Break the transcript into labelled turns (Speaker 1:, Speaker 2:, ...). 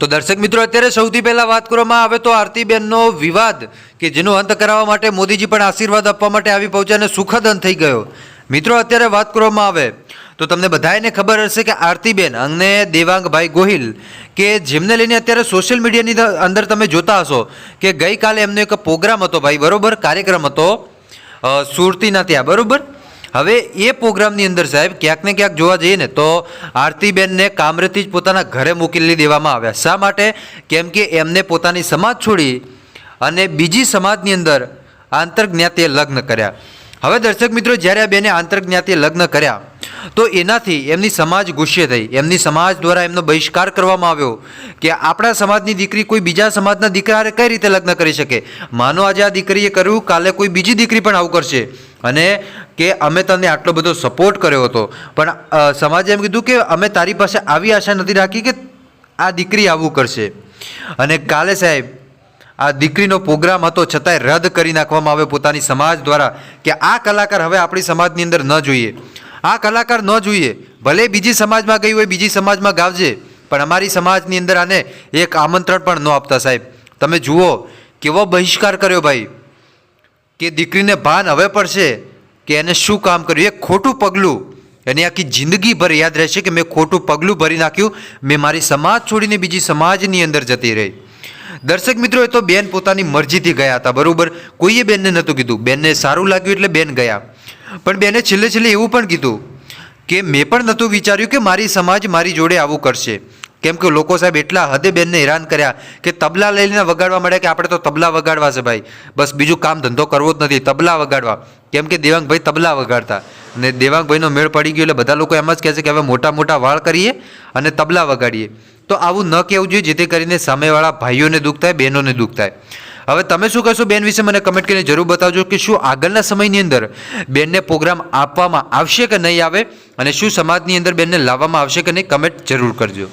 Speaker 1: તો દર્શક મિત્રો, અત્યારે સૌથી પહેલા વાત કરવામાં આવે તો આરતીબેનનો વિવાદ કે જેનો અંત કરાવવા માટે મોદીજી પણ આશીર્વાદ આપવા માટે આવી પહોંચ્યા અને સુખદ અંત થઈ ગયો. મિત્રો, અત્યારે વાત કરવામાં આવે તો તમને બધાને ખબર હશે કે આરતીબેન અને દેવાંગભાઈ ગોહિલ કે જેમને લઈને અત્યારે સોશિયલ મીડિયાની અંદર તમે જોતા હશો કે ગઈકાલે એમનો એક પ્રોગ્રામ હતો ભાઈ, બરોબર? કાર્યક્રમ હતો સુરતીના ત્યાં, બરોબર? હવે એ પ્રોગ્રામની અંદર સાહેબ ક્યાંક ને ક્યાંક જોવા જઈએ ને તો આરતીબેનને કામરેથી જ પોતાના ઘરે મોકલી દેવામાં આવ્યા. શા માટે? કેમ કે એમને પોતાની સમાજ છોડી અને બીજી સમાજની અંદર આંતરજ્ઞાતીય લગ્ન કર્યા. હવે દર્શક મિત્રો, જ્યારે આ બેને આંતરજ્ઞાતીય લગ્ન કર્યા, તો એનાથી એમની સમાજ ગુસ્સે થઈ. એમની સમાજ દ્વારા એમનો બહિષ્કાર કરવામાં આવ્યો કે આપણા સમાજની દીકરી કોઈ બીજા સમાજના દીકરા કઈ રીતે લગ્ન કરી શકે? માનો આજે આ દીકરીએ કર્યું, કાલે કોઈ બીજી દીકરી પણ આવું કરશે. અને કે અમે તને આટલો બધો સપોર્ટ કર્યો હતો. પણ સમાજે એમ કીધું કે અમે તારી પાસે આવી આશા નથી રાખી કે આ દીકરી આવું કરશે. અને કાલે સાહેબ, આ દીકરીનો પ્રોગ્રામ હતો, છતાંય રદ કરી નાખવામાં આવે પોતાની સમાજ દ્વારા કે આ કલાકાર હવે આપણી સમાજની અંદર ન જોઈએ. આ કલાકાર ન જોઈએ. ભલે બીજી સમાજમાં ગઈ હોય, બીજી સમાજમાં ગાવજે, પણ અમારી સમાજની અંદર આને એક આમંત્રણ પણ ન આપતા સાહેબ. તમે જુઓ, કેવો બહિષ્કાર કર્યો ભાઈ. કે દીકરીને ભાન હવે પડશે કે એને શું કામ કર્યું? એ ખોટું પગલું, એની આખી જિંદગીભર યાદ રહેશે કે મેં ખોટું પગલું ભરી નાખ્યું, મેં મારી સમાજ છોડીને બીજી સમાજની અંદર જતી રહી. દર્શક મિત્રો, એ તો બેન પોતાની મરજીથી ગયા હતા, બરાબર? કોઈએ બેનને નહોતું કીધું. બેનને સારું લાગ્યું એટલે બેન ગયા. પણ બેને છેલ્લે છેલ્લે એવું પણ કીધું કે, મેં પણ નહોતું વિચાર્યું કે મારી સમાજ મારી જોડે આવું કરશે. કેમ કે લોકો સાહેબ એટલા હદે બેનને હેરાન કર્યા કે તબલા લઈને વગાડવા મળ્યા કે આપણે તો તબલા વગાડવા છે ભાઈ. બસ બીજું કામ ધંધો કરવો જ નથી, તબલા વગાડવા. કેમ કે દેવાંગભાઈ તબલા વગાડતા. અને દેવાંગભાઈનો મેળ પડી ગયો એટલે બધા લોકો એમ જ કહે છે કે હવે મોટા મોટા વાળ કરીએ અને તબલા વગાડીએ. તો આવું ન કહેવું જોઈએ, જેથી કરીને સામેવાળા ભાઈઓને દુઃખ થાય, બહેનોને દુઃખ થાય. હવે તમે શું કહેશો બેન વિશે? મને કમેન્ટ કરીને જરૂર બતાવજો કે શું આગળના સમયની અંદર બેનને પ્રોગ્રામ આપવામાં આવશે કે નહીં આવે? અને શું સમાજની અંદર બેનને લાવવામાં આવશે કે નહીં? કમેન્ટ જરૂર કરજો.